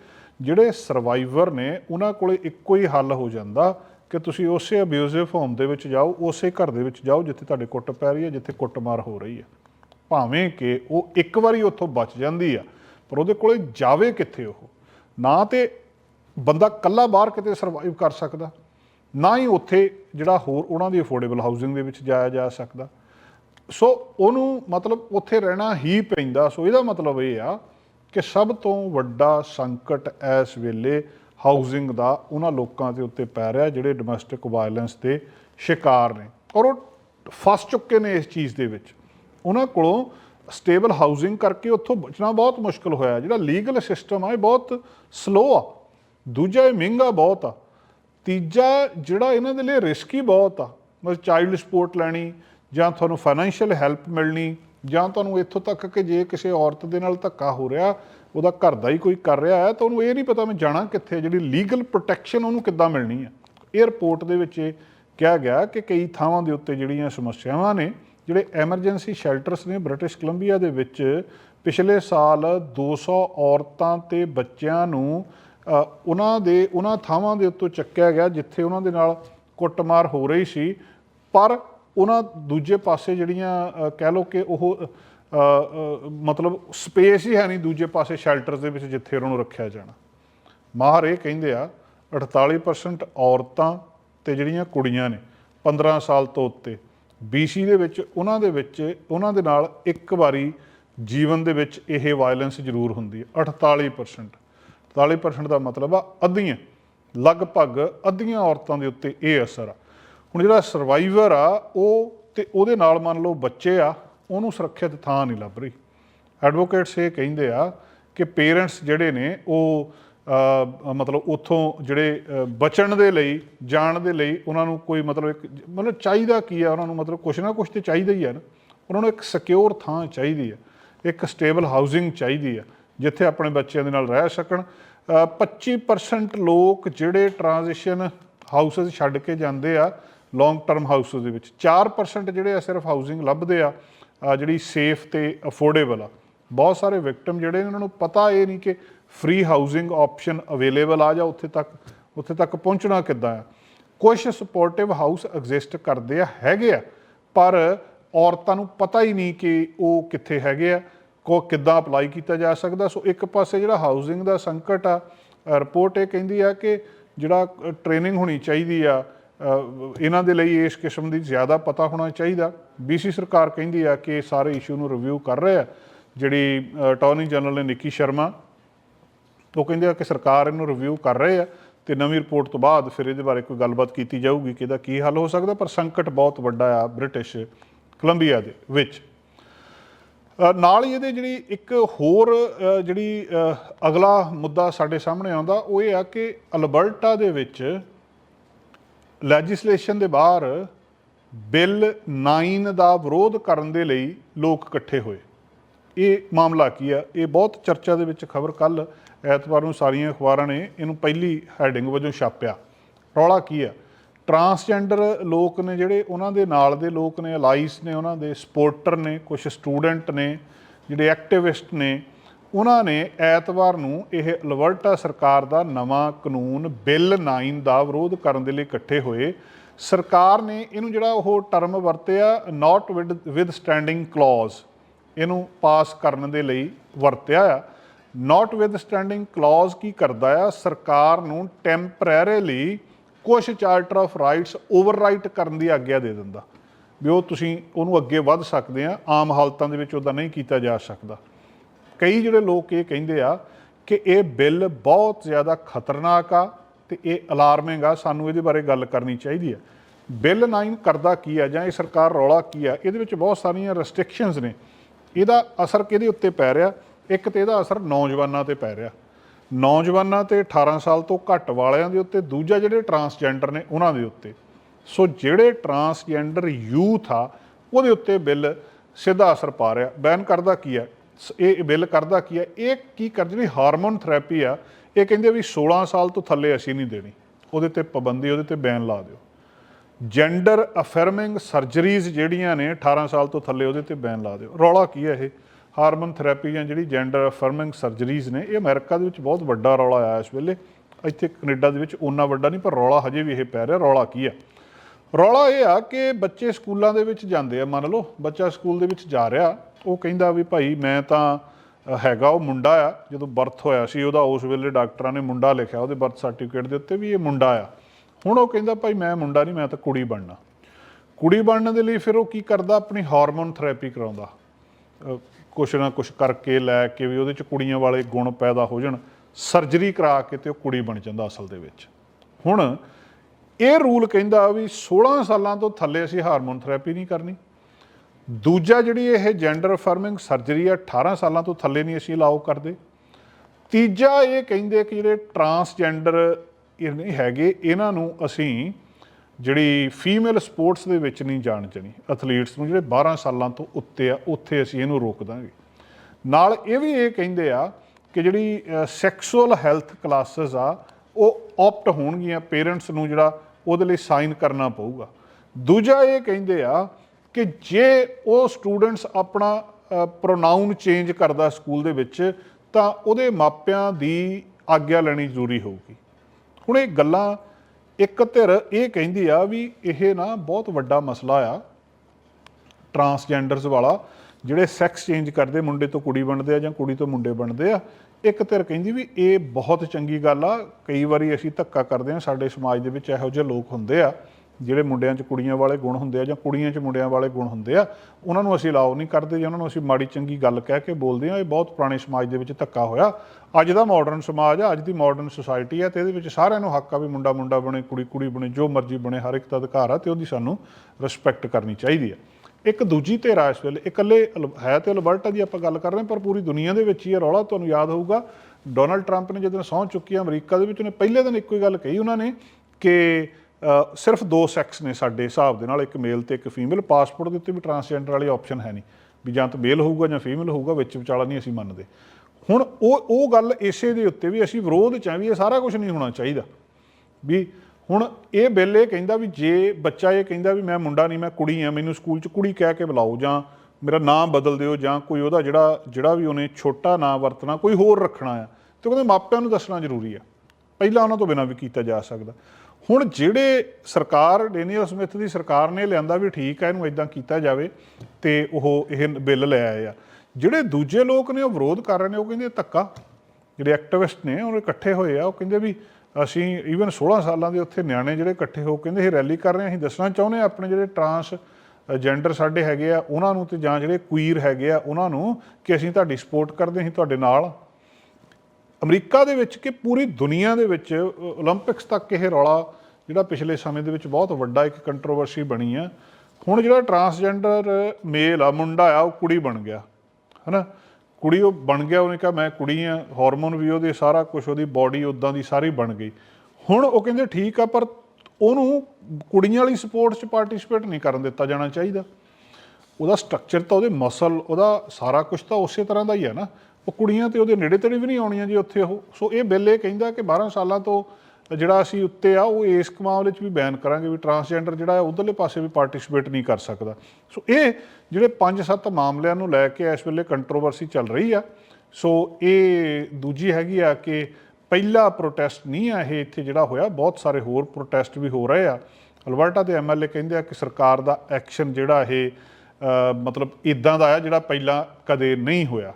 ਜਿਹੜੇ ਸਰਵਾਈਵਰ ਨੇ ਉਹਨਾਂ ਕੋਲੇ ਇੱਕੋ ਹੀ ਹੱਲ ਹੋ ਜਾਂਦਾ ਕਿ ਤੁਸੀਂ ਉਸੇ ਅਬਿਊਜ਼ਿਵ ਹੋਮ ਦੇ ਵਿੱਚ ਜਾਓ, ਉਸੇ ਘਰ ਦੇ ਵਿੱਚ ਜਾਓ ਜਿੱਥੇ ਤੁਹਾਡੇ ਕੁੱਟ ਪੈ ਰਹੀ ਹੈ, ਜਿੱਥੇ ਕੁੱਟਮਾਰ ਹੋ ਰਹੀ ਹੈ। ਭਾਵੇਂ ਕਿ ਉਹ ਇੱਕ ਵਾਰੀ ਉੱਥੋਂ ਬਚ ਜਾਂਦੀ ਆ, ਪਰ ਉਹਦੇ ਕੋਲੇ ਜਾਵੇ ਕਿੱਥੇ ਉਹ? ਨਾ ਤੇ ਬੰਦਾ ਕੱਲਾ ਬਾਹਰ ਕਿਤੇ ਸਰਵਾਈਵ ਕਰ ਸਕਦਾ, ਨਾ ਹੀ ਉੱਥੇ ਜਿਹੜਾ ਹੋਰ ਉਹਨਾਂ ਦੀ ਅਫੋਰਡੇਬਲ ਹਾਊਸਿੰਗ ਦੇ ਵਿੱਚ ਜਾਇਆ ਜਾ ਸਕਦਾ। ਸੋ ਉਹਨੂੰ ਮਤਲਬ ਉੱਥੇ ਰਹਿਣਾ ਹੀ ਪੈਂਦਾ। ਸੋ ਇਹਦਾ ਮਤਲਬ ਇਹ ਆ ਕਿ ਸਭ ਤੋਂ ਵੱਡਾ ਸੰਕਟ ਇਸ ਵੇਲੇ ਹਾਊਸਿੰਗ ਦਾ ਉਹਨਾਂ ਲੋਕਾਂ ਦੇ ਉੱਤੇ ਪੈ ਰਿਹਾ ਜਿਹੜੇ ਡੋਮੈਸਟਿਕ ਵਾਇਲੈਂਸ ਦੇ ਸ਼ਿਕਾਰ ਨੇ। ਔਰ ਉਹ ਫਸ ਚੁੱਕੇ ਨੇ ਇਸ ਚੀਜ਼ ਦੇ ਵਿੱਚ। ਉਹਨਾਂ ਕੋਲੋਂ ਸਟੇਬਲ ਹਾਊਸਿੰਗ ਕਰਕੇ ਉੱਥੋਂ ਬਚਣਾ ਬਹੁਤ ਮੁਸ਼ਕਲ ਹੋਇਆ। ਜਿਹੜਾ ਲੀਗਲ ਸਿਸਟਮ ਆ, ਇਹ ਬਹੁਤ ਸਲੋ ਆ। ਦੂਜਾ ਇਹ ਮਹਿੰਗਾ ਬਹੁਤ ਆ। ਤੀਜਾ ਜਿਹੜਾ ਇਹਨਾਂ ਦੇ ਲਈ ਰਿਸਕੀ ਬਹੁਤ ਆ, ਮਤਲਬ ਚਾਈਲਡ ਸਪੋਰਟ ਲੈਣੀ ਜਾਂ ਤੁਹਾਨੂੰ ਫਾਈਨੈਂਸ਼ੀਅਲ ਹੈਲਪ ਮਿਲਣੀ, ਜਾਂ ਤੁਹਾਨੂੰ ਇੱਥੋਂ ਤੱਕ ਕਿ ਜੇ ਕਿਸੇ ਔਰਤ ਦੇ ਨਾਲ ਧੱਕਾ ਹੋ ਰਿਹਾ, ਉਹਦਾ ਘਰ ਦਾ ਹੀ ਕੋਈ ਕਰ ਰਿਹਾ ਹੈ, ਤਾਂ ਉਹਨੂੰ ਇਹ ਨਹੀਂ ਪਤਾ ਮੈਂ ਜਾਣਾ ਕਿੱਥੇ ਜਿਹੜੀ ਲੀਗਲ ਪ੍ਰੋਟੈਕਸ਼ਨ ਉਹਨੂੰ ਕਿੱਦਾਂ ਮਿਲਣੀ ਹੈ। ਇਹ ਦੇ ਵਿੱਚ ਇਹ ਕਿਹਾ ਗਿਆ ਕਿ ਕਈ ਥਾਵਾਂ ਦੇ ਉੱਤੇ ਜਿਹੜੀਆਂ ਸਮੱਸਿਆਵਾਂ ਨੇ, ਜਿਹੜੇ ਐਮਰਜੈਂਸੀ ਸ਼ੈਲਟਰਸ ਨੇ ਬ੍ਰਿਟਿਸ਼ ਕੋਲੰਬੀਆ ਦੇ ਵਿੱਚ, ਪਿਛਲੇ ਸਾਲ 200 ਔਰਤਾਂ ਤੇ ਬੱਚਿਆਂ ਨੂੰ ਉਹਨਾਂ ਦੇ, ਉਹਨਾਂ ਥਾਵਾਂ ਦੇ ਉੱਤੋਂ ਚੱਕਿਆ ਗਿਆ, ਜਿੱਥੇ ਉਹਨਾਂ ਦੇ ਨਾਲ ਕੁੱਟਮਾਰ ਹੋ ਰਹੀ ਸੀ। ਪਰ ਉਹਨਾਂ ਦੂਜੇ ਪਾਸੇ ਜਿਹੜੀਆਂ ਕਹਿ ਲਓ ਕਿ ਉਹ ਮਤਲਬ ਸਪੇਸ ਹੀ ਹੈ ਨਹੀਂ ਦੂਜੇ ਪਾਸੇ ਸ਼ੈਲਟਰਸ ਦੇ ਵਿੱਚ ਜਿੱਥੇ ਉਹਨਾਂ ਨੂੰ ਰੱਖਿਆ ਜਾਣਾ। ਮਾਹਰ ਇਹ ਕਹਿੰਦੇ ਆ 48% ਔਰਤਾਂ ਤੇ ਜਿਹੜੀਆਂ ਕੁੜੀਆਂ ਨੇ 15 ਸਾਲ ਤੋਂ ਉੱਤੇ BC ਦੇ ਵਿੱਚ, ਉਹਨਾਂ ਦੇ ਵਿੱਚ, ਉਹਨਾਂ ਦੇ ਨਾਲ ਇੱਕ ਵਾਰੀ ਜੀਵਨ ਦੇ ਵਿੱਚ ਇਹ ਵਾਇਲੈਂਸ ਜ਼ਰੂਰ ਹੁੰਦੀ ਹੈ 48% 48% ਦਾ ਮਤਲਬ ਆ ਅੱਧੀਆਂ, ਲਗਭਗ ਅੱਧੀਆਂ ਔਰਤਾਂ ਦੇ ਉੱਤੇ ਇਹ ਅਸਰ ਆ। ਹੁਣ ਜਿਹੜਾ ਸਰਵਾਈਵਰ ਆ ਉਹ ਤੇ ਉਹਦੇ ਨਾਲ ਮੰਨ ਲਓ ਬੱਚੇ ਆ ਉਹਨੂੰ ਸੁਰੱਖਿਅਤ ਥਾਂ ਨਹੀਂ ਲੱਭ ਰਹੀ। ਐਡਵੋਕੇਟਸ ਇਹ ਕਹਿੰਦੇ ਆ ਕਿ ਪੇਰੈਂਟਸ ਜਿਹੜੇ ਨੇ ਉਹ ਮਤਲਬ ਉਥੋਂ ਜਿਹੜੇ ਬਚਣ ਦੇ ਲਈ ਜਾਣ ਦੇ ਲਈ ਉਹਨਾਂ ਨੂੰ ਕੋਈ ਮਤਲਬ ਇੱਕ ਮਤਲਬ ਚਾਹੀਦਾ ਕੀ ਆ ਉਹਨਾਂ ਨੂੰ ਮਤਲਬ ਕੁਛ ਨਾ ਕੁਛ ਤੇ ਚਾਹੀਦਾ ਹੀ ਆ ਨਾ। ਉਹਨਾਂ ਨੂੰ ਇੱਕ ਸਿਕਿਉਰ ਥਾਂ ਚਾਹੀਦੀ ਆ ਇੱਕ ਸਟੇਬਲ ਹਾਊਸਿੰਗ ਚਾਹੀਦੀ ਆ ਜਿੱਥੇ ਆਪਣੇ ਬੱਚਿਆਂ ਦੇ ਨਾਲ ਰਹਿ ਸਕਣ। ਅ, 25% ਲੋਕ ਜਿਹੜੇ ਟ੍ਰਾਂਜੀਸ਼ਨ ਹਾਊਸਸ ਛੱਡ ਕੇ ਜਾਂਦੇ ਆ ਲੌਂਗ ਟਰਮ ਹਾਊਸਸ ਦੇ ਵਿੱਚ। 4% ਜਿਹੜੇ ਆ ਸਿਰਫ ਹਾਊਸਿੰਗ ਲੱਭਦੇ ਆ ਜਿਹੜੀ ਸੇਫ ਤੇ ਅਫੋਰਡੇਬਲ ਆ। ਬਹੁਤ ਸਾਰੇ ਵਿਕਟਮ ਜਿਹੜੇ ਨੇ, ਉਹਨਾਂ ਨੂੰ ਪਤਾ ਇਹ ਨਹੀਂ ਕਿ ਫ੍ਰੀ ਹਾਊਸਿੰਗ ਆਪਸ਼ਨ ਅਵੇਲੇਬਲ ਆ ਜਾਂ ਉੱਥੇ ਤੱਕ ਉੱਥੇ ਤੱਕ ਪਹੁੰਚਣਾ ਕਿੱਦਾਂ ਆ। ਕੁਝ ਸਪੋਰਟਿਵ ਹਾਊਸ ਐਗਜ਼ਿਸਟ ਕਰਦੇ ਆ, ਹੈਗੇ ਆ, ਪਰ ਔਰਤਾਂ ਨੂੰ ਪਤਾ ਹੀ ਨਹੀਂ ਕਿ ਉਹ ਕਿੱਥੇ ਹੈਗੇ ਆ, ਕੋ ਕਿੱਦਾਂ ਅਪਲਾਈ ਕੀਤਾ ਜਾ ਸਕਦਾ। ਸੋ ਇੱਕ ਪਾਸੇ ਜਿਹੜਾ ਹਾਊਸਿੰਗ ਦਾ ਸੰਕਟ ਆ ਰਿਪੋਰਟ ਇਹ ਕਹਿੰਦੀ ਆ ਕਿ ਜਿਹੜਾ ਟ੍ਰੇਨਿੰਗ ਹੋਣੀ ਚਾਹੀਦੀ ਆ ਇਹਨਾਂ ਦੇ ਲਈ ਇਸ ਕਿਸਮ ਦੀ ਜ਼ਿਆਦਾ ਪਤਾ ਹੋਣਾ ਚਾਹੀਦਾ। ਬੀਸੀ ਸਰਕਾਰ ਕਹਿੰਦੀ ਆ ਕਿ ਇਹ ਸਾਰੇ ਇਸ਼ੂ ਨੂੰ ਰਿਵਿਊ ਕਰ ਰਹੇ ਆ। ਜਿਹੜੀ ਅਟਾਰਨੀ ਜਨਰਲ ਨੇ ਨਿੱਕੀ ਸ਼ਰਮਾ ਉਹ ਕਹਿੰਦੇ ਆ ਕਿ ਸਰਕਾਰ ਇਹਨੂੰ ਰਿਵਿਊ ਕਰ ਰਹੇ ਆ ਤੇ ਨਵੀਂ ਰਿਪੋਰਟ ਤੋਂ ਬਾਅਦ ਫਿਰ ਇਹਦੇ ਬਾਰੇ ਕੋਈ ਗੱਲਬਾਤ ਕੀਤੀ ਜਾਊਗੀ ਕਿ ਇਹਦਾ ਕੀ ਹੱਲ ਹੋ ਸਕਦਾ। ਪਰ ਸੰਕਟ ਬਹੁਤ ਵੱਡਾ ਆ ਬ੍ਰਿਟਿਸ਼ ਕੋਲੰਬੀਆ ਦੇ ਵਿੱਚ। ਨਾਲ ਹੀ ਇਹਦੇ ਜਿਹੜੀ ਇੱਕ ਹੋਰ ਜਿਹੜੀ ਅਗਲਾ ਮੁੱਦਾ ਸਾਡੇ ਸਾਹਮਣੇ ਆਉਂਦਾ, ਉਹ ਇਹ ਆ ਕਿ ਅਲਬਰਟਾ ਦੇ ਵਿੱਚ ਲੈਜਿਸਲੇਸ਼ਨ ਦੇ ਬਾਹਰ ਬਿੱਲ 9 ਦਾ ਵਿਰੋਧ ਕਰਨ ਦੇ ਲਈ ਲੋਕ ਇਕੱਠੇ ਹੋਏ। ਇਹ ਮਾਮਲਾ ਕੀ ਆ? ਇਹ ਬਹੁਤ ਚਰਚਾ ਦੇ ਵਿੱਚ ਖਬਰ ਕੱਲ ਐਤਵਾਰ ਨੂੰ ਸਾਰੀਆਂ ਅਖਬਾਰਾਂ ਨੇ ਇਹਨੂੰ ਪਹਿਲੀ ਹੈਡਿੰਗ ਵਜੋਂ ਛਾਪਿਆ। ਰੌਲਾ ਕੀ ਆ? ਟਰਾਂਸਜੈਂਡਰ ਲੋਕ ਨੇ ਜਿਹੜੇ, ਉਹਨਾਂ ਦੇ ਨਾਲ ਦੇ ਲੋਕ ਨੇ ਅਲਾਈਸ ਨੇ, ਉਹਨਾਂ ਦੇ ਸਪੋਰਟਰ ਨੇ ਕੁਝ ਸਟੂਡੈਂਟ ਨੇ, ਜਿਹੜੇ ਐਕਟਿਵਿਸਟ ਨੇ ਉਹਨਾਂ ਨੇ ਐਤਵਾਰ ਨੂੰ ਇਹ ਅਲਬਰਟਾ ਸਰਕਾਰ ਦਾ ਨਵਾਂ ਕਾਨੂੰਨ ਬਿੱਲ 9 ਦਾ ਵਿਰੋਧ ਕਰਨ ਦੇ ਲਈ ਇਕੱਠੇ ਹੋਏ। ਸਰਕਾਰ ਨੇ ਇਹਨੂੰ ਜਿਹੜਾ ਉਹ ਟਰਮ ਵਰਤਿਆ ਨਾਟ ਵਿਦ ਸਟੈਂਡਿੰਗ ਕਲੌਜ਼ ਇਹਨੂੰ ਪਾਸ ਕਰਨ ਦੇ ਲਈ ਵਰਤਿਆ ਆ। ਨਾਟ ਵਿਦ ਸਟੈਂਡਿੰਗ ਕਲੌਜ਼ ਕੀ ਕਰਦਾ ਆ? ਸਰਕਾਰ ਨੂੰ ਟੈਂਪਰੇਰੀਲੀ ਕੁਝ ਚਾਰਟਰ ਆਫ ਰਾਈਟਸ ਓਵਰਰਾਈਟ ਕਰਨ ਦੀ ਆਗਿਆ ਦੇ ਦਿੰਦਾ। ਵੀ ਉਹ ਤੁਸੀਂ ਉਹਨੂੰ ਅੱਗੇ ਵੱਧ ਸਕਦੇ ਆ, ਆਮ ਹਾਲਤਾਂ ਦੇ ਵਿੱਚ ਉਹਦਾ ਨਹੀਂ ਕੀਤਾ ਜਾ ਸਕਦਾ। ਕਈ ਜਿਹੜੇ ਲੋਕ ਇਹ ਕਹਿੰਦੇ ਆ ਕਿ ਇਹ ਬਿੱਲ ਬਹੁਤ ਜ਼ਿਆਦਾ ਖਤਰਨਾਕ ਆ ਤੇ ਇਹ ਅਲਾਰਮਿੰਗ ਆ, ਸਾਨੂੰ ਇਹਦੇ ਬਾਰੇ ਗੱਲ ਕਰਨੀ ਚਾਹੀਦੀ ਆ। ਬਿੱਲ 9 ਕਰਦਾ ਕੀ ਆ ਜਾਂ ਇਹ ਸਰਕਾਰ ਰੌਲਾ ਕੀ ਆ, ਇਹਦੇ ਵਿੱਚ ਬਹੁਤ ਸਾਰੀਆਂ ਰੈਸਟ੍ਰਿਕਸ਼ਨਸ ਨੇ। ਇਹਦਾ ਅਸਰ ਕਿਹਦੇ ਉੱਤੇ ਪੈ ਰਿਹਾ? ਇੱਕ ਤੇ ਇਹਦਾ ਅਸਰ ਨੌਜਵਾਨਾਂ ਤੇ ਪੈ ਰਿਹਾ। ਨੌਜਵਾਨਾਂ ਤੇ 18 ਸਾਲ ਤੋਂ ਘੱਟ ਵਾਲਿਆਂ ਦੇ ਉੱਤੇ, ਦੂਜਾ ਜਿਹੜੇ ਟਰਾਂਸਜੈਂਡਰ ਨੇ ਉਹਨਾਂ ਦੇ ਉੱਤੇ। ਸੋ ਜਿਹੜੇ ਟਰਾਂਸਜੈਂਡਰ ਯੂਥ ਆ, ਉਹਦੇ ਉੱਤੇ ਬਿੱਲ ਸਿੱਧਾ ਅਸਰ ਪਾ ਰਿਹਾ। ਬੈਨ ਕਰਦਾ ਕੀ ਆ? ਇਹ ਬਿੱਲ ਕਰਦਾ ਕੀ ਆ? ਇਹ ਕੀ ਕਰ ਜਿਹੜੀ ਹਾਰਮੋਨ ਥੈਰੇਪੀ ਆ, ਇਹ ਕਹਿੰਦੇ ਵੀ 16 ਸਾਲ ਤੋਂ ਥੱਲੇ ਅਸੀਂ ਨਹੀਂ ਦੇਣੀ। ਉਹਦੇ ਤੇ ਪਾਬੰਦੀ, ਉਹਦੇ ਤੇ ਬੈਨ ਲਾ ਦਿਓ। ਜੈਂਡਰ ਅਫਰਮਿੰਗ ਸਰਜਰੀਜ਼ ਜਿਹੜੀਆਂ ਨੇ 18 ਸਾਲ ਤੋਂ ਥੱਲੇ ਉਹਦੇ ਤੇ ਬੈਨ ਲਾ ਦਿਓ। ਰੌਲਾ ਕੀ ਹੈ ਇਹ? ਹਾਰਮੋਨ ਥੈਰੇਪੀ ਜਾਂ ਜਿਹੜੀ ਜੈਂਡਰ ਅਫਰਮਿੰਗ ਸਰਜਰੀਜ਼ ਨੇ, ਇਹ ਅਮਰੀਕਾ ਦੇ ਵਿੱਚ ਬਹੁਤ ਵੱਡਾ ਰੌਲਾ ਆਇਆ ਇਸ ਵੇਲੇ। ਇੱਥੇ ਕੈਨੇਡਾ ਦੇ ਵਿੱਚ ਓਨਾ ਵੱਡਾ ਨਹੀਂ, ਪਰ ਰੌਲਾ ਹਜੇ ਵੀ ਇਹ ਪੈ ਰਿਹਾ। ਰੌਲਾ ਕੀ ਆ? ਰੌਲਾ ਇਹ ਆ ਕਿ ਬੱਚੇ ਸਕੂਲਾਂ ਦੇ ਵਿੱਚ ਜਾਂਦੇ ਆ, ਮੰਨ ਲਓ, ਬੱਚਾ ਸਕੂਲ ਦੇ ਵਿੱਚ ਜਾ ਰਿਹਾ ਉਹ ਕਹਿੰਦਾ ਵੀ ਭਾਈ ਮੈਂ ਤਾਂ ਹੈਗਾ, ਉਹ ਮੁੰਡਾ ਆ, ਜਦੋਂ ਬਰਥ ਹੋਇਆ ਸੀ, ਉਹਦਾ ਉਸ ਵੇਲੇ ਡਾਕਟਰਾਂ ਨੇ ਮੁੰਡਾ ਲਿਖਿਆ, ਉਹਦੇ ਬਰਥ ਸਰਟੀਫਿਕੇਟ ਦੇ ਉੱਤੇ ਵੀ ਇਹ ਮੁੰਡਾ ਆ। ਹੁਣ ਉਹ ਕਹਿੰਦਾ ਭਾਈ ਮੈਂ ਮੁੰਡਾ ਨਹੀਂ, ਮੈਂ ਤਾਂ ਕੁੜੀ ਬਣਨਾ। ਕੁੜੀ ਬਣਨ ਦੇ ਲਈ ਫਿਰ ਉਹ ਕੀ ਕਰਦਾ, ਆਪਣੀ ਹਾਰਮੋਨ ਥੈਰੇਪੀ ਕਰਾਉਂਦਾ। ਕੁਛ ਨਾ ਕੁਛ ਕਰਕੇ ਲੈ ਕੇ ਵੀ ਉਹਦੇ ਚ ਕੁੜੀਆਂ ਵਾਲੇ ਗੁਣ ਪੈਦਾ ਹੋ ਜਾਣ ਸਰਜਰੀ ਕਰਾ ਕੇ ਤੇ ਉਹ ਕੁੜੀ ਬਣ ਜਾਂਦਾ ਅਸਲ ਦੇ ਵਿੱਚ। ਹੁਣ ਇਹ ਰੂਲ ਕਹਿੰਦਾ ਵੀ 16 ਸਾਲਾਂ ਤੋਂ ਥੱਲੇ ਅਸੀਂ ਹਾਰਮੋਨ ਥੈਰੇਪੀ ਨਹੀਂ ਕਰਨੀ। ਦੂਜਾ ਜਿਹੜੀ ਇਹ ਜੈਂਡਰ ਅਫਰਮਿੰਗ ਸਰਜਰੀ ਆ 18 ਸਾਲਾਂ ਤੋਂ ਥੱਲੇ ਨਹੀਂ ਅਸੀਂ ਅਲਾਉ ਕਰਦੇ। ਤੀਜਾ ਇਹ ਕਹਿੰਦੇ ਕਿ ਜਿਹੜੇ ਟਰਾਂਸਜੈਂਡਰ ਇਹ ਨਹੀਂ ਹੈਗੇ, ਇਹਨਾਂ ਨੂੰ ਅਸੀਂ ਜਿਹੜੀ ਫੀਮੇਲ ਸਪੋਰਟਸ ਦੇ ਵਿੱਚ ਨਹੀਂ ਜਾਣ ਚਣੀ ਐਥਲੀਟਸ ਨੂੰ ਜਿਹੜੇ 12 ਸਾਲਾਂ ਤੋਂ ਉੱਤੇ ਆ, ਉੱਥੇ ਅਸੀਂ ਇਹਨੂੰ ਰੋਕ ਦਾਂਗੇ। ਨਾਲ ਇਹ ਵੀ ਇਹ ਕਹਿੰਦੇ ਆ ਕਿ ਜਿਹੜੀ ਸੈਕਸੁਅਲ ਹੈਲਥ ਕਲਾਸਿਸ ਆ, ਉਹ ਆਪਟ ਹੋਣਗੀਆਂ ਪੇਰੈਂਟਸ ਨੂੰ ਜਿਹੜਾ ਉਹਦੇ ਲਈ ਸਾਈਨ ਕਰਨਾ ਪਊਗਾ। ਦੂਜਾ ਇਹ ਕਹਿੰਦੇ ਆ ਕਿ ਜੇ ਉਹ ਸਟੂਡੈਂਟਸ ਆਪਣਾ ਪ੍ਰੋਨਾਊਨ ਚੇਂਜ ਕਰਦਾ ਸਕੂਲ ਦੇ ਵਿੱਚ, ਤਾਂ ਉਹਦੇ ਮਾਪਿਆਂ ਦੀ ਆਗਿਆ ਲੈਣੀ ਜ਼ਰੂਰੀ ਹੋਊਗੀ। ਹੁਣ ਇਹ ਗੱਲਾਂ ਇੱਕ ਧਿਰ ਇਹ ਕਹਿੰਦੀ ਆ ਵੀ ਇਹ ਨਾ ਬਹੁਤ ਵੱਡਾ ਮਸਲਾ ਆ ਟਰਾਂਸਜੈਂਡਰਸ ਵਾਲਾ, ਜਿਹੜੇ ਸੈਕਸ ਚੇਂਜ ਕਰਦੇ, ਮੁੰਡੇ ਤੋਂ ਕੁੜੀ ਬਣਦੇ ਆ ਜਾਂ ਕੁੜੀ ਤੋਂ ਮੁੰਡੇ ਬਣਦੇ ਆ, ਇੱਕ ਧਿਰ ਕਹਿੰਦੀ ਵੀ ਇਹ ਬਹੁਤ ਚੰਗੀ ਗੱਲ ਆ, ਕਈ ਵਾਰੀ ਅਸੀਂ ਧੱਕਾ ਕਰਦੇ ਆ, ਸਾਡੇ ਸਮਾਜ ਦੇ ਵਿੱਚ ਇਹੋ ਜਿਹੇ ਲੋਕ ਹੁੰਦੇ ਆ ਜਿਹੜੇ ਮੁੰਡਿਆਂ 'ਚ ਕੁੜੀਆਂ ਵਾਲੇ ਗੁਣ ਹੁੰਦੇ ਆ ਜਾਂ ਕੁੜੀਆਂ 'ਚ ਮੁੰਡਿਆਂ ਵਾਲੇ ਗੁਣ ਹੁੰਦੇ ਆ, ਉਹਨਾਂ ਨੂੰ ਅਸੀਂ ਅਲਾਉ ਨਹੀਂ ਕਰਦੇ ਜਾਂ ਉਹਨਾਂ ਨੂੰ ਅਸੀਂ ਮਾੜੀ ਚੰਗੀ ਗੱਲ ਕਹਿ ਕੇ ਬੋਲਦੇ ਆ, ਇਹ ਬਹੁਤ ਪੁਰਾਣੇ ਸਮਾਜ ਦੇ ਵਿੱਚ ਧੱਕਾ ਹੋਇਆ। ਅੱਜ ਦਾ ਮਾਡਰਨ ਸਮਾਜ ਆ, ਅੱਜ ਦੀ ਮਾਡਰਨ ਸੁਸਾਇਟੀ ਆ, ਤੇ ਇਹਦੇ ਵਿੱਚ ਸਾਰਿਆਂ ਨੂੰ ਹੱਕ ਆ ਵੀ ਮੁੰਡਾ ਮੁੰਡਾ ਬਣੇ, ਕੁੜੀ ਕੁੜੀ ਬਣੇ, ਜੋ ਮਰਜ਼ੀ ਬਣੇ, ਹਰ ਇੱਕ ਦਾ ਅਧਿਕਾਰ ਆ, ਤੇ ਉਹਦੀ ਸਾਨੂੰ ਰਿਸਪੈਕਟ ਕਰਨੀ ਚਾਹੀਦੀ ਆ। ਇੱਕ ਦੂਜੀ ਧਿਰ ਆ ਇਸ ਵੇਲੇ, ਇਕੱਲੇ ਅਲ- ਹੈ ਤੇ ਅਲਬਰਟਾ ਦੀ ਆਪਾਂ ਗੱਲ ਕਰ ਰਹੇ ਹਾਂ, ਪਰ ਪੂਰੀ ਦੁਨੀਆ ਦੇ ਵਿੱਚ ਹੀ ਇਹ ਰੌਲਾ ਤੁਹਾਨੂੰ ਯਾਦ ਹੋਊਗਾ। ਡੋਨਲਡ ਟਰੰਪ ਨੇ ਜਦੋਂ ਸਹੁੰ ਚੁੱਕੀ ਆ ਅਮਰੀਕਾ ਦੇ ਵਿੱਚ, ਉਹਨੇ ਪਹਿਲੇ ਦਿਨ ਇੱਕੋ ਹੀ ਗੱਲ ਕਹੀ ਉਹਨਾਂ ਨੇ ਕਿ ਸਿਰਫ ਦੋ ਸੈਕਸ ਨੇ ਸਾਡੇ ਹਿਸਾਬ ਦੇ ਨਾਲ, ਇੱਕ ਮੇਲ ਤੇ ਇੱਕ ਫੀਮੇਲ ਪਾਸਪੋਰਟ ਦੇ ਉੱਤੇ ਵੀ ਟਰਾਂਸਜੈਂਡਰ ਵਾਲੀ ਆਪਸ਼ਨ ਹੈ ਨਹੀਂ। ਵੀ ਜਾਂ ਤਾਂ ਮੇਲ ਹੋਊਗਾ ਜਾਂ ਫੀਮੇਲ ਹੋਊਗਾ, ਵਿੱਚ ਵਿਚਾਲਾ ਨਹੀਂ ਅਸੀਂ ਮੰਨਦੇ। ਹੁਣ ਉਹ ਉਹ ਗੱਲ ਇਸੇ ਦੇ ਉੱਤੇ ਵੀ ਅਸੀਂ ਵਿਰੋਧ ਚ ਵੀ ਇਹ ਸਾਰਾ ਕੁਝ ਨਹੀਂ ਹੋਣਾ ਚਾਹੀਦਾ। ਵੀ ਹੁਣ ਇਹ ਬਿੱਲ ਇਹ ਕਹਿੰਦਾ ਵੀ ਜੇ ਬੱਚਾ ਇਹ ਕਹਿੰਦਾ ਵੀ ਮੈਂ ਮੁੰਡਾ ਨਹੀਂ, ਮੈਂ ਕੁੜੀ ਆ ਮੈਨੂੰ ਸਕੂਲ 'ਚ ਕੁੜੀ ਕਹਿ ਕੇ ਬੁਲਾਓ ਜਾਂ ਮੇਰਾ ਨਾਮ ਬਦਲ ਦਿਓ ਜਾਂ ਕੋਈ ਉਹਦਾ ਜਿਹੜਾ ਜਿਹੜਾ ਵੀ ਉਹਨੇ ਛੋਟਾ ਨਾਂ ਵਰਤਣਾ, ਕੋਈ ਹੋਰ ਰੱਖਣਾ ਆ। ਤੇ ਉਹਦੇ ਮਾਪਿਆਂ ਨੂੰ ਦੱਸਣਾ ਜ਼ਰੂਰੀ ਆ। ਪਹਿਲਾਂ ਉਹਨਾਂ ਤੋਂ ਬਿਨਾਂ ਵੀ ਕੀਤਾ ਜਾ ਸਕਦਾ। ਹੁਣ ਜਿਹੜੇ ਸਰਕਾਰ, ਡੇਨੀਅਲ ਸਮਿਥ ਦੀ ਸਰਕਾਰ ਨੇ ਲਿਆਂਦਾ ਵੀ ਠੀਕ ਹੈ ਇਹਨੂੰ ਇਦਾਂ ਕੀਤਾ ਜਾਵੇ ਤੇ ਉਹ ਇਹ ਬਿੱਲ ਲੈ ਆਏ ਆ। ਜਿਹੜੇ ਦੂਜੇ ਲੋਕ ਨੇ ਉਹ ਵਿਰੋਧ ਕਰ ਰਹੇ ਨੇ, ਉਹ ਕਹਿੰਦੇ ਧੱਕਾ। ਜਿਹੜੇ ਐਕਟਿਵਿਸਟ ਨੇ ਉਹ ਇਕੱਠੇ ਹੋਏ ਆ, ਉਹ ਕਹਿੰਦੇ ਵੀ ਅਸੀਂ ਈਵਨ 16 ਸਾਲਾਂ ਦੇ ਉੱਥੇ ਨਿਆਣੇ ਜਿਹੜੇ ਇਕੱਠੇ ਹੋ ਕਹਿੰਦੇ ਇਹ ਰੈਲੀ ਕਰ ਰਹੇ ਅਸੀਂ ਦੱਸਣਾ ਚਾਹੁੰਦੇ ਆ ਆਪਣੇ ਜਿਹੜੇ ਟਰਾਂਸ ਜੈਂਡਰ ਸਾਡੇ ਹੈਗੇ ਆ, ਉਹਨਾਂ ਨੂੰ ਤੇ ਜਾਂ ਜਿਹੜੇ ਕੁਈਰ ਹੈਗੇ ਆ, ਉਹਨਾਂ ਨੂੰ ਕਿ ਅਸੀਂ ਤੁਹਾਡੀ ਸਪੋਰਟ ਕਰਦੇ, ਅਸੀਂ ਤੁਹਾਡੇ ਨਾਲ। ਅਮਰੀਕਾ ਦੇ ਵਿੱਚ ਕਿ ਪੂਰੀ ਦੁਨੀਆ ਦੇ ਵਿੱਚ 올림픽ਸ ਤੱਕ ਇਹ ਰੌਲਾ ਜਿਹੜਾ ਪਿਛਲੇ ਸਮੇਂ ਦੇ ਵਿੱਚ ਬਹੁਤ ਵੱਡਾ ਇੱਕ ਕੰਟਰੋਵਰਸੀ ਬਣੀ ਆ, ਹੁਣ ਜਿਹੜਾ ਟਰਾਂਸਜੈਂਡਰ ਮੇਲ ਆ, ਮੁੰਡਾ ਆ, ਉਹ ਕੁੜੀ ਬਣ ਗਿਆ, ਹਨਾ? ਕੁੜੀ ਉਹ ਬਣ ਗਿਆ, ਉਹਨੇ ਕਿਹਾ ਮੈਂ ਕੁੜੀ ਆ ਹਾਰਮੋਨ ਵੀ ਉਹਦੇ ਸਾਰਾ ਕੁਝ ਉਹਦੀ ਬਾਡੀ ਉਦਾਂ ਦੀ ਸਾਰੀ ਬਣ ਗਈ। ਹੁਣ ਉਹ ਕਹਿੰਦੇ ਠੀਕ ਆ, ਪਰ ਉਹਨੂੰ ਕੁੜੀਆਂ ਵਾਲੀ ਸਪੋਰਟਸ 'ਚ ਪਾਰਟਿਸਿਪੇਟ ਨਹੀਂ ਕਰਨ ਦਿੱਤਾ ਜਾਣਾ ਚਾਹੀਦਾ। ਉਹਦਾ ਸਟਰਕਚਰ ਤਾਂ ਉਹਦੇ ਮਸਲ ਉਹਦਾ ਸਾਰਾ ਕੁਝ ਤਾਂ ਉਸੇ ਤਰ੍ਹਾਂ ਦਾ ਹੀ ਹੈ ਨਾ। ਉਹ ਕੁੜੀਆਂ ਤੇ ਉਹਦੇ ਨੇੜੇ ਤੇੜੇ ਵੀ ਨਹੀਂ ਆਉਣੀਆਂ ਜੀ ਉੱਥੇ ਉਹ। ਸੋ ਇਹ ਬਿੱਲ ਇਹ ਕਹਿੰਦਾ ਕਿ 12 ਸਾਲਾਂ ਤੋਂ ਤਾਂ ਜਿਹੜਾ ਅਸੀਂ ਉੱਤੇ ਆ, ਉਹ ਇਸ ਮਾਮਲੇ 'ਚ ਵੀ ਬੈਨ ਕਰਾਂਗੇ ਵੀ ਟਰਾਂਸਜੈਂਡਰ ਜਿਹੜਾ ਹੈ, ਉਧਰਲੇ ਪਾਸੇ ਵੀ ਪਾਰਟਿਸਿਪੇਟ ਨਹੀਂ ਕਰ ਸਕਦਾ। ਸੋ ਇਹ ਜਿਹੜੇ 5-7 ਮਾਮਲਿਆਂ ਨੂੰ ਲੈ ਕੇ ਇਸ ਵੇਲੇ ਕੰਟਰੋਵਰਸੀ ਚੱਲ ਰਹੀ ਆ। ਸੋ ਇਹ ਦੂਜੀ ਹੈਗੀ ਆ ਕਿ ਪਹਿਲਾ ਪ੍ਰੋਟੈਸਟ ਨਹੀਂ ਆ ਇਹ ਇੱਥੇ ਜਿਹੜਾ ਹੋਇਆ, ਬਹੁਤ ਸਾਰੇ ਹੋਰ ਪ੍ਰੋਟੈਸਟ ਵੀ ਹੋ ਰਹੇ ਆ। ਅਲਬਰਟਾ ਦੇ ਐਮਐਲਏ ਕਹਿੰਦੇ ਆ ਕਿ ਸਰਕਾਰ ਦਾ ਐਕਸ਼ਨ ਜਿਹੜਾ ਇਹ ਮਤਲਬ ਇਦਾਂ ਦਾ ਆ ਜਿਹੜਾ ਪਹਿਲਾਂ ਕਦੇ ਨਹੀਂ ਹੋਇਆ।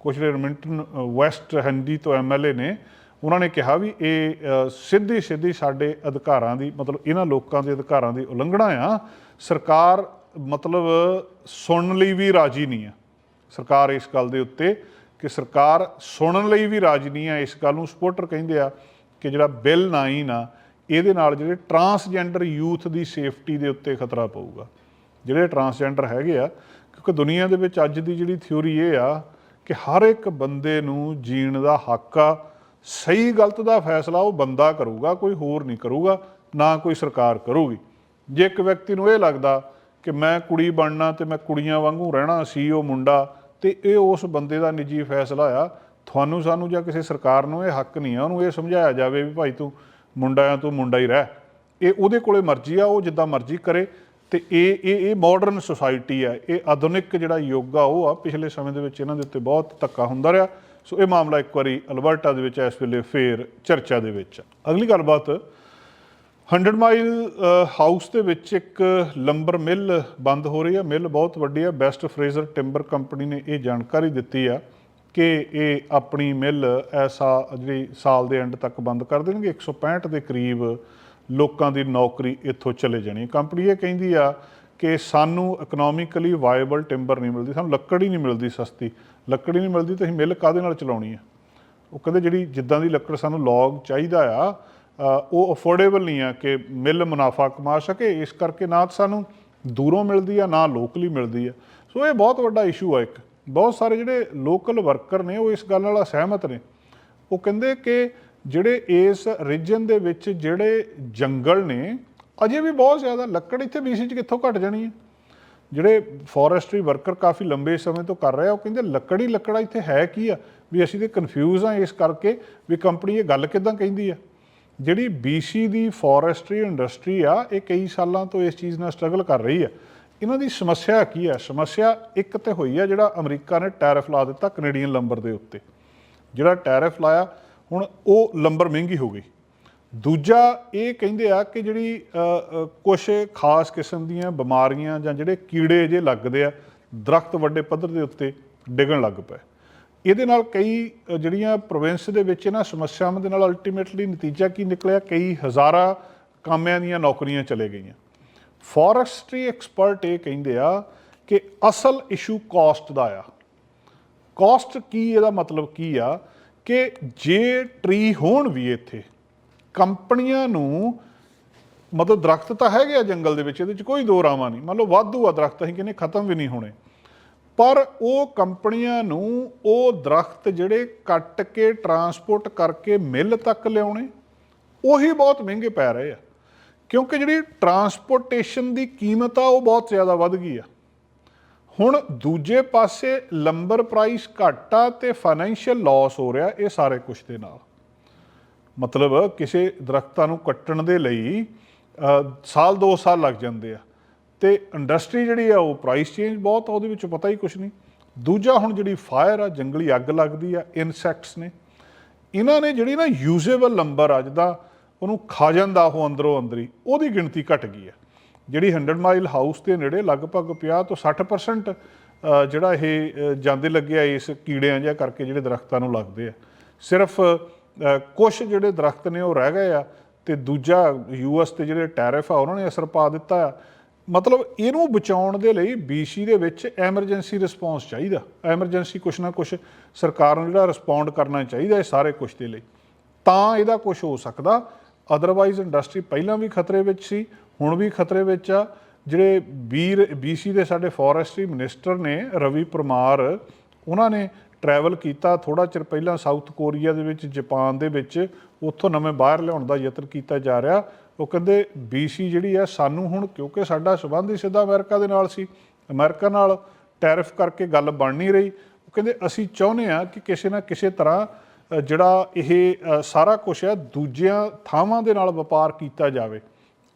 ਕੁਝ ਰਿਮਿੰਟਨ ਵੈਸਟ ਹੰਡੀ ਤੋਂ ਐਮਐਲਏ ਨੇ ਉਹਨਾਂ ਨੇ ਕਿਹਾ ਵੀ ਇਹ ਸਿੱਧੀ ਸਿੱਧੀ ਸਾਡੇ ਅਧਿਕਾਰਾਂ ਦੀ, ਮਤਲਬ ਇਹਨਾਂ ਲੋਕਾਂ ਦੇ ਅਧਿਕਾਰਾਂ ਦੀ ਉਲੰਘਣਾ ਆ। ਸਰਕਾਰ ਮਤਲਬ ਸੁਣਨ ਲਈ ਵੀ ਰਾਜੀ ਨਹੀਂ ਆ। ਸਰਕਾਰ ਇਸ ਗੱਲ ਦੇ ਉੱਤੇ ਕਿ ਸਰਕਾਰ ਸੁਣਨ ਲਈ ਵੀ ਰਾਜੀ ਨਹੀਂ ਆ। ਇਸ ਗੱਲ ਨੂੰ ਸਪੋਰਟਰ ਕਹਿੰਦੇ ਆ ਕਿ ਜਿਹੜਾ ਬਿੱਲ ਨਾ ਹੀ ਨਾ ਇਹਦੇ ਨਾਲ ਜਿਹੜੇ ਟਰਾਂਸਜੈਂਡਰ ਯੂਥ ਦੀ ਸੇਫਟੀ ਦੇ ਉੱਤੇ ਖਤਰਾ ਪਊਗਾ। ਜਿਹੜੇ ਟਰਾਂਸਜੈਂਡਰ ਹੈਗੇ ਆ, ਕਿਉਂਕਿ ਦੁਨੀਆ ਦੇ ਵਿੱਚ ਅੱਜ ਦੀ ਜਿਹੜੀ ਥਿਉਰੀ ਇਹ ਆ ਕਿ ਹਰ ਇੱਕ ਬੰਦੇ ਨੂੰ ਜੀਣ ਦਾ ਹੱਕ ਆ ਸਹੀ ਗਲਤ ਦਾ ਫੈਸਲਾ ਉਹ ਬੰਦਾ ਕਰੂਗਾ, ਕੋਈ ਹੋਰ ਨਹੀਂ ਕਰੂਗਾ, ਨਾ ਕੋਈ ਸਰਕਾਰ ਕਰੂਗੀ। ਜੇ ਇੱਕ ਵਿਅਕਤੀ ਨੂੰ ਇਹ ਲੱਗਦਾ ਕਿ ਮੈਂ ਕੁੜੀ ਬਣਨਾ ਤੇ ਮੈਂ ਕੁੜੀਆਂ ਵਾਂਗੂ ਰਹਿਣਾ ਸੀ, ਉਹ ਮੁੰਡਾ, ਤੇ ਇਹ ਉਸ ਬੰਦੇ ਦਾ ਨਿੱਜੀ ਫੈਸਲਾ ਆ, ਤੁਹਾਨੂੰ, ਸਾਨੂੰ ਜਾਂ ਕਿਸੇ ਸਰਕਾਰ ਨੂੰ ਇਹ ਹੱਕ ਨਹੀਂ ਆ, ਉਹਨੂੰ ਇਹ ਸਮਝਾਇਆ ਜਾਵੇ ਵੀ ਭਾਈ ਤੂੰ ਮੁੰਡਾ ਆ, ਤੂੰ ਮੁੰਡਾ ਹੀ ਰਹਿ। ਇਹ ਉਹਦੇ ਕੋਲੇ ਮਰਜ਼ੀ ਆ, ਉਹ ਜਿੱਦਾਂ ਮਰਜ਼ੀ ਕਰੇ। ਤੇ ਇਹ ਇਹ ਇਹ ਮਾਡਰਨ ਸੁਸਾਇਟੀ ਆ, ਇਹ ਆਧੁਨਿਕ ਜਿਹੜਾ ਯੁੱਗ ਆ, ਉਹ ਆ, ਪਿਛਲੇ ਸਮੇਂ ਦੇ ਵਿੱਚ ਇਹਨਾਂ ਦੇ ਉੱਤੇ ਬਹੁਤ ਧੱਕਾ ਹੁੰਦਾ ਰਿਹਾ। ਸੋ ਇਹ ਮਾਮਲਾ ਇੱਕ ਵਾਰੀ ਅਲਬਰਟਾ ਦੇ ਵਿੱਚ ਇਸ ਵੇਲੇ ਫੇਰ ਚਰਚਾ ਦੇ ਵਿੱਚ ਅਗਲੀ ਗੱਲਬਾਤ 100 ਮਾਈਲ ਹਾਊਸ ਦੇ ਵਿੱਚ ਇੱਕ ਲੰਬਰ ਮਿਲ ਬੰਦ ਹੋ ਰਹੀ ਹੈ। ਮਿਲ ਬਹੁਤ ਵੱਡੀ ਹੈ। ਬੈਸਟ ਫਰੇਜ਼ਰ ਟਿੰਬਰ ਕੰਪਨੀ ਨੇ ਇਹ ਜਾਣਕਾਰੀ ਦਿੱਤੀ ਆ ਕਿ ਇਹ ਆਪਣੀ ਮਿਲ ਐਸਾ ਜਿਹੜੀ ਸਾਲ ਦੇ ਐਂਡ ਤੱਕ ਬੰਦ ਕਰ ਦੇਣਗੇ। 165 ਦੇ ਕਰੀਬ ਲੋਕਾਂ ਦੀ ਨੌਕਰੀ ਇੱਥੋਂ ਚਲੇ ਜਾਣੀ ਕੰਪਨੀ ਇਹ ਕਹਿੰਦੀ ਆ ਕਿ ਸਾਨੂੰ ਇਕਨੋਮਿਕਲੀ ਵਾਇਬਲ ਟਿੰਬਰ ਨਹੀਂ ਮਿਲਦੀ, ਸਾਨੂੰ ਲੱਕੜ ਹੀ ਨਹੀਂ ਮਿਲਦੀ ਸਸਤੀ। ਲੱਕੜ ਹੀ ਨਹੀਂ ਮਿਲਦੀ ਤੇ ਅਸੀਂ ਮਿਲ ਕਾਦੇ ਨਾਲ ਚਲਾਉਣੀ ਆ? ਉਹ ਕਹਿੰਦੇ ਜਿਹੜੀ ਜਿੱਦਾਂ ਦੀ ਲੱਕੜ ਸਾਨੂੰ ਲੌਗ ਚਾਹੀਦਾ ਆ ਉਹ ਅਫੋਰਡੇਬਲ ਨਹੀਂ ਆ ਕਿ ਮਿਲ ਮੁਨਾਫਾ ਕਮਾ ਸਕੇ, ਇਸ ਕਰਕੇ ਨਾ ਸਾਨੂੰ ਦੂਰੋਂ ਮਿਲਦੀ ਆ, ਨਾ ਲੋਕਲੀ ਮਿਲਦੀ ਆ। ਸੋ ਇਹ ਬਹੁਤ ਵੱਡਾ ਇਸ਼ੂ ਆ ਇੱਕ। ਬਹੁਤ ਸਾਰੇ ਜਿਹੜੇ ਲੋਕਲ ਵਰਕਰ ਨੇ, ਉਹ ਇਸ ਗੱਲ ਨਾਲ ਅਸਹਿਮਤ ਨੇ। ਉਹ ਕਹਿੰਦੇ ਕਿ ਜਿਹੜੇ ਇਸ ਰੀਜਨ ਦੇ ਵਿੱਚ ਜਿਹੜੇ ਜੰਗਲ ਨੇ ਅਜੇ ਵੀ ਬਹੁਤ ਜ਼ਿਆਦਾ, ਲੱਕੜ ਇੱਥੇ BC ਚ ਕਿੱਥੋਂ ਘਟ ਜਾਣੀ ਹੈ? ਜਿਹੜੇ ਫੋਰੈਸਟਰੀ ਵਰਕਰ ਕਾਫੀ ਲੰਬੇ ਸਮੇਂ ਤੋਂ ਕਰ ਰਹੇ ਆ, ਉਹ ਕਹਿੰਦੇ ਲੱਕੜੀ ਲੱਕੜਾ ਇੱਥੇ ਹੈ ਕੀ ਆ? ਵੀ ਅਸੀਂ ਤੇ ਕਨਫਿਊਜ਼ ਆ ਇਸ ਕਰਕੇ ਵੀ ਕੰਪਨੀ ਇਹ ਗੱਲ ਕਿਦਾਂ ਕਹਿੰਦੀ ਆ? ਜਿਹੜੀ BC ਦੀ ਫੋਰੈਸਟਰੀ ਇੰਡਸਟਰੀ ਆ, ਇਹ ਕਈ ਸਾਲਾਂ ਤੋਂ ਇਸ ਚੀਜ਼ ਨਾਲ ਸਟਰਗਲ ਕਰ ਰਹੀ ਆ। ਇਹਨਾਂ ਦੀ ਸਮੱਸਿਆ ਕੀ ਆ? ਸਮੱਸਿਆ ਇੱਕ ਤੇ ਹੋਈ ਆ ਜਿਹੜਾ ਅਮਰੀਕਾ ਨੇ ਟੈਰਿਫ ਲਾ ਦਿੱਤਾ ਕੈਨੇਡੀਅਨ ਲੰਬਰ ਦੇ ਉੱਤੇ। ਜਿਹੜਾ ਟੈਰਿਫ ਲਾਇਆ, ਹੁਣ ਉਹ ਲੰਬਰ ਮਹਿੰਗੀ ਹੋ ਗਈ। ਦੂਜਾ ਇਹ ਕਹਿੰਦੇ ਆ ਕਿ ਜਿਹੜੀ ਕੁਝ ਖਾਸ ਕਿਸਮ ਦੀਆਂ ਬਿਮਾਰੀਆਂ ਜਾਂ ਜਿਹੜੇ ਕੀੜੇ ਜੇ ਲੱਗਦੇ ਆ, ਦਰਖਤ ਵੱਡੇ ਪੱਧਰ ਦੇ ਉੱਤੇ ਡਿੱਗਣ ਲੱਗ ਪਏ। ਇਹਦੇ ਨਾਲ ਕਈ ਜਿਹੜੀਆਂ ਪ੍ਰੋਵਿੰਸ ਦੇ ਵਿੱਚ ਇਹਨਾਂ ਸਮੱਸਿਆਵਾਂ ਦੇ ਨਾਲ ਅਲਟੀਮੇਟਲੀ ਨਤੀਜਾ ਕੀ ਨਿਕਲਿਆ? ਕਈ ਹਜ਼ਾਰਾਂ ਕਾਮਿਆਂ ਦੀਆਂ ਨੌਕਰੀਆਂ ਚਲੇ ਗਈਆਂ। ਫੋਰੈਸਟਰੀ ਐਕਸਪਰਟ ਇਹ ਕਹਿੰਦੇ ਆ ਕਿ ਅਸਲ ਇਸ਼ੂ ਕਾਸਟ ਦਾ ਆ। ਕਾਸਟ ਕੀ, ਇਹਦਾ ਮਤਲਬ ਕੀ ਆ? ਕਿ ਜੇ ਟਰੀ ਹੋਣ ਵੀ ਇੱਥੇ ਕੰਪਨੀਆਂ ਨੂੰ ਮਤਲਬ ਦਰਖਤ ਤਾਂ ਹੈਗੇ ਆ ਜੰਗਲ ਦੇ ਵਿੱਚ, ਇਹਦੇ ਵਿੱਚ ਕੋਈ ਦੋ ਰਾਵਾਂ ਨਹੀਂ। ਮੰਨ ਲਓ ਵਾਧੂ ਆ ਦਰਖਤ, ਅਸੀਂ ਕਹਿੰਦੇ ਖਤਮ ਵੀ ਨਹੀਂ ਹੋਣੇ। ਪਰ ਉਹ ਕੰਪਨੀਆਂ ਨੂੰ ਉਹ ਦਰਖਤ ਜਿਹੜੇ ਕੱਟ ਕੇ ਟਰਾਂਸਪੋਰਟ ਕਰਕੇ ਮਿੱਲ ਤੱਕ ਲਿਆਉਣੇ, ਉਹੀ ਬਹੁਤ ਮਹਿੰਗੇ ਪੈ ਰਹੇ ਆ। ਕਿਉਂਕਿ ਜਿਹੜੀ ਟਰਾਂਸਪੋਰਟੇਸ਼ਨ ਦੀ ਕੀਮਤ ਆ, ਉਹ ਬਹੁਤ ਜ਼ਿਆਦਾ ਵੱਧ ਗਈ ਆ। ਹੁਣ ਦੂਜੇ ਪਾਸੇ ਲੰਬਰ ਪ੍ਰਾਈਸ ਘੱਟ ਆ ਤੇ ਫਾਈਨੈਂਸ਼ੀਅਲ ਲਾਸ ਹੋ ਰਿਹਾ, ਇਹ ਸਾਰੇ ਕੁਝ ਦੇ ਨਾਲ। ਮਤਲਬ ਕਿਸੇ ਦਰਖਤਾਂ ਨੂੰ ਕੱਟਣ ਦੇ ਲਈ ਸਾਲ 2 ਸਾਲ ਲੱਗ ਜਾਂਦੇ ਆ। ਤੇ ਇੰਡਸਟਰੀ ਜਿਹੜੀ ਆ, ਉਹ ਪ੍ਰਾਈਸ ਚੇਂਜ ਬਹੁਤ ਆ, ਉਹਦੇ ਵਿੱਚ ਪਤਾ ਹੀ ਕੁਝ ਨਹੀਂ। ਦੂਜਾ ਹੁਣ ਜਿਹੜੀ ਫਾਇਰ ਆ, ਜੰਗਲੀ ਅੱਗ ਲੱਗਦੀ ਆ ਇਨਸੈਕਟਸ ਨੇ। ਇਹਨਾਂ ਨੇ ਜਿਹੜੀ ਨਾ ਯੂਜ਼ੇਬਲ ਨੰਬਰ ਆ, ਜਿੱਦਾਂ ਉਹਨੂੰ ਖਾ ਜਾਂਦਾ ਉਹ ਅੰਦਰੋਂ ਅੰਦਰੀ, ਉਹਦੀ ਗਿਣਤੀ ਘਟ ਗਈ ਆ। ਜਿਹੜੀ 100 ਮਾਈਲ ਹਾਊਸ ਦੇ ਨੇੜੇ ਲਗਭਗ 50 ਤੋਂ 60% ਜਿਹੜਾ ਇਹ ਜਾਂਦੇ ਲੱਗੇ ਆ ਇਸ ਕੀੜਿਆਂ ਜਿਹਾ ਕਰਕੇ ਜਿਹੜੇ ਦਰਖਤਾਂ ਨੂੰ ਲੱਗਦੇ ਆ। ਸਿਰਫ ਕੁਝ ਜਿਹੜੇ ਦਰਖਤ ਨੇ ਉਹ ਰਹਿ ਗਏ ਆ ਤੇ ਦੂਜਾ ਯੂਐਸ ਤੇ ਜਿਹੜੇ ਟੈਰਿਫ ਆ, ਉਹਨਾਂ ਨੇ ਅਸਰ ਪਾ ਦਿੱਤਾ ਆ। ਮਤਲਬ ਇਹਨੂੰ ਬਚਾਉਣ ਦੇ ਲਈ BC ਦੇ ਵਿੱਚ ਐਮਰਜੈਂਸੀ ਰਿਸਪੌਂਸ ਚਾਹੀਦਾ। ਐਮਰਜੈਂਸੀ ਕੁਛ ਨਾ ਕੁਛ ਸਰਕਾਰ ਨੂੰ ਜਿਹੜਾ ਰਿਸਪੌਂਡ ਕਰਨਾ ਚਾਹੀਦਾ ਇਹ ਸਾਰੇ ਕੁਛ ਦੇ ਲਈ। ਤਾਂ ਇਹਦਾ ਕੁਝ ਹੋ ਸਕਦਾ। ਅਦਰਵਾਈਜ਼ ਇੰਡਸਟਰੀ ਪਹਿਲਾਂ ਵੀ ਖਤਰੇ ਵਿੱਚ ਸੀ, ਹੁਣ ਵੀ ਖਤਰੇ ਵਿੱਚ ਆ। ਜਿਹੜੇ ਵੀਰ BC ਦੇ ਸਾਡੇ ਫੋਰੈਸਟਰੀ ਮਿਨਿਸਟਰ ਨੇ ਰਵੀ ਪਰਮਾਰ, ਉਹਨਾਂ ਨੇ ਟਰੈਵਲ ਕੀਤਾ ਥੋੜਾ ਚਿਰ ਪਹਿਲਾਂ ਸਾਊਥ ਕੋਰੀਆ ਦੇ ਵਿੱਚ, ਜਾਪਾਨ ਦੇ ਵਿੱਚ, ਉੱਥੋਂ ਨਵੇਂ ਬਾਹਰ ਲਿਆਉਣ ਦਾ ਯਤਨ ਕੀਤਾ ਜਾ ਰਿਹਾ। ਉਹ ਕਹਿੰਦੇ BC ਜਿਹੜੀ ਆ ਸਾਨੂੰ ਹੁਣ, ਕਿਉਂਕਿ ਸਾਡਾ ਸਬੰਧ ਹੀ ਸਿੱਧਾ ਅਮਰੀਕਾ ਦੇ ਨਾਲ ਸੀ, ਅਮਰੀਕਾ ਨਾਲ ਟੈਰਿਫ ਕਰਕੇ ਗੱਲ ਬਣ ਨਹੀਂ ਰਹੀ। ਉਹ ਕਹਿੰਦੇ, ਅਸੀਂ ਚਾਹੁੰਦੇ ਆ ਕਿ ਕਿਸੇ ਨਾ ਕਿਸੇ ਤਰ੍ਹਾਂ ਜਿਹੜਾ ਇਹ ਸਾਰਾ ਕੁਝ ਹੈ, ਦੂਜਿਆਂ ਥਾਵਾਂ ਦੇ ਨਾਲ ਵਪਾਰ ਕੀਤਾ ਜਾਵੇ।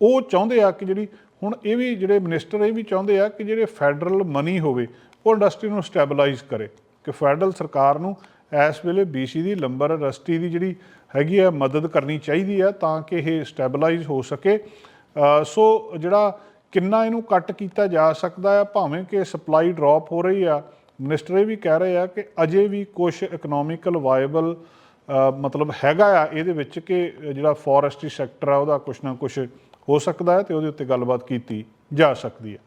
ਉਹ ਚਾਹੁੰਦੇ ਆ ਕਿ ਜਿਹੜੀ, ਹੁਣ ਇਹ ਵੀ ਜਿਹੜੇ ਮਿਨਿਸਟਰ ਇਹ ਵੀ ਚਾਹੁੰਦੇ ਆ ਕਿ ਜਿਹੜੇ ਫੈਡਰਲ ਮਨੀ ਹੋਵੇ, ਉਹ ਇੰਡਸਟਰੀ ਨੂੰ ਸਟੈਬਲਾਈਜ਼ ਕਰੇ। ਕਿ ਫੈਡਰਲ ਸਰਕਾਰ ਨੂੰ ਇਸ ਵੇਲੇ BC ਦੀ ਲੰਬਰ ਰਸਟੀ ਦੀ ਜਿਹੜੀ ਹੈਗੀ ਆ ਮਦਦ ਕਰਨੀ ਚਾਹੀਦੀ ਆ ਤਾਂ ਕਿ ਇਹ ਸਟੈਬਲਾਈਜ਼ ਹੋ ਸਕੇ। ਸੋ ਜਿਹੜਾ ਕਿੰਨਾ ਇਹਨੂੰ ਕੱਟ ਕੀਤਾ ਜਾ ਸਕਦਾ ਆ, ਭਾਵੇਂ ਕਿ ਸਪਲਾਈ ਡ੍ਰੌਪ ਹੋ ਰਹੀ ਆ ਮਿਨਿਸਟਰ ਇਹ ਵੀ ਕਹਿ ਰਹੇ ਆ ਕਿ ਅਜੇ ਵੀ ਕੁਝ ਇਕਨੋਮਿਕਲ ਵਾਇਬਲ ਮਤਲਬ ਹੈਗਾ ਆ ਇਹਦੇ ਵਿੱਚ ਕਿ ਜਿਹੜਾ ਫੋਰੈਸਟਰੀ ਸੈਕਟਰ ਆ ਉਹਦਾ ਕੁਝ ਨਾ ਕੁਝ ਹੋ ਸਕਦਾ ਹੈ ਤੇ ਉਹਦੇ ਉੱਤੇ ਗੱਲਬਾਤ ਕੀਤੀ ਜਾ ਸਕਦੀ ਹੈ।